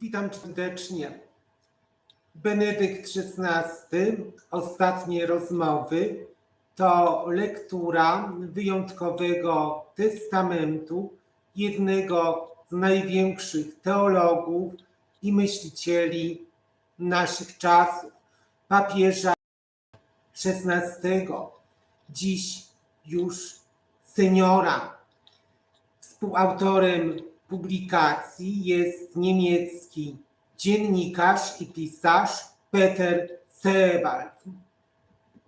Witam serdecznie. Benedykt XVI, ostatnie rozmowy, to lektura wyjątkowego testamentu jednego z największych teologów i myślicieli naszych czasów, papieża XVI, dziś już seniora. Współautorem publikacji jest niemiecki dziennikarz i pisarz Peter Sewald.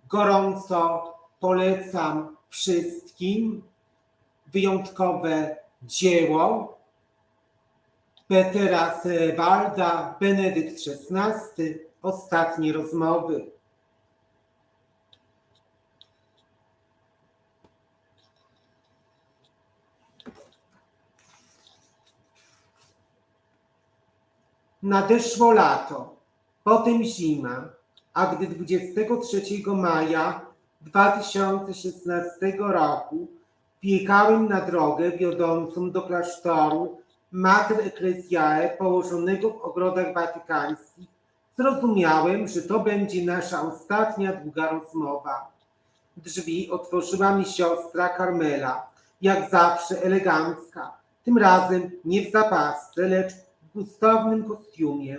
Gorąco polecam wszystkim wyjątkowe dzieło Petera Sewalda, Benedykt XVI, Ostatnie rozmowy. Nadeszło lato, potem zima, a gdy 23 maja 2016 roku wjechałem na drogę wiodącą do klasztoru Mater Ecclesiae położonego w ogrodach watykańskich, zrozumiałem, że to będzie nasza ostatnia długa rozmowa. Drzwi otworzyła mi siostra Carmela, jak zawsze elegancka, tym razem nie w zapasce, lecz w gustownym kostiumie.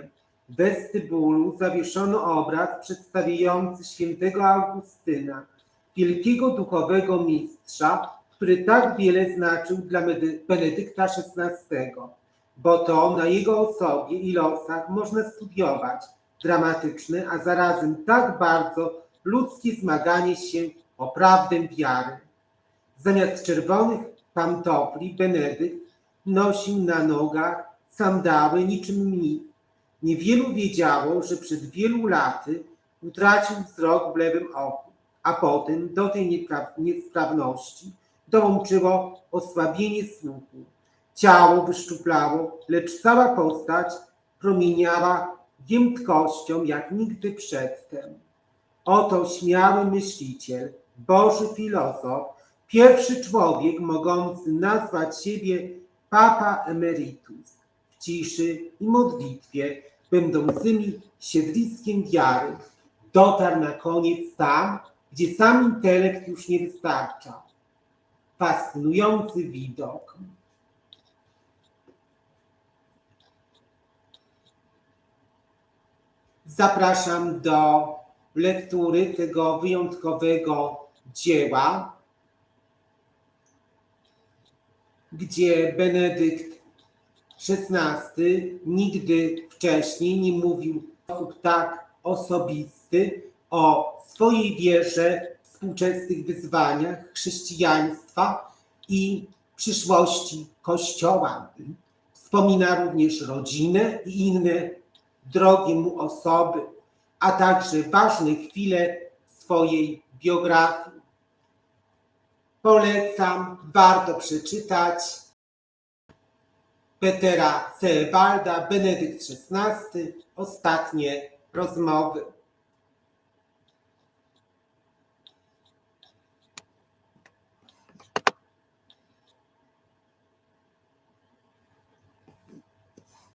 Westybulu zawieszono obraz przedstawiający świętego Augustyna, wielkiego duchowego mistrza, który tak wiele znaczył dla Benedykta XVI, bo to na jego osobie i losach można studiować dramatyczne, a zarazem tak bardzo ludzkie zmaganie się o prawdę wiary. Zamiast czerwonych pantofli Benedykt nosił na nogach sandały niczym mnich. Niewielu wiedziało, że przed wielu laty utracił wzrok w lewym oku, a potem do tej niesprawności dołączyło osłabienie słuchu. Ciało wyszczuplało, lecz cała postać promieniała giętkością jak nigdy przedtem. Oto śmiały myśliciel, Boży filozof, pierwszy człowiek mogący nazwać siebie Papa Emeritus ciszy i modlitwie, będącymi siedliskiem wiary, dotarł na koniec tam, gdzie sam intelekt już nie wystarcza. Fascynujący widok. Zapraszam do lektury tego wyjątkowego dzieła, gdzie Benedykt XVI nigdy wcześniej nie mówił w sposób tak osobisty o swojej wierze, współczesnych wyzwaniach chrześcijaństwa i przyszłości Kościoła. Wspomina również rodzinę i inne drogie mu osoby, a także ważne chwile swojej biografii. Polecam, warto przeczytać Petera Sewalda, Benedykt XVI, ostatnie rozmowy.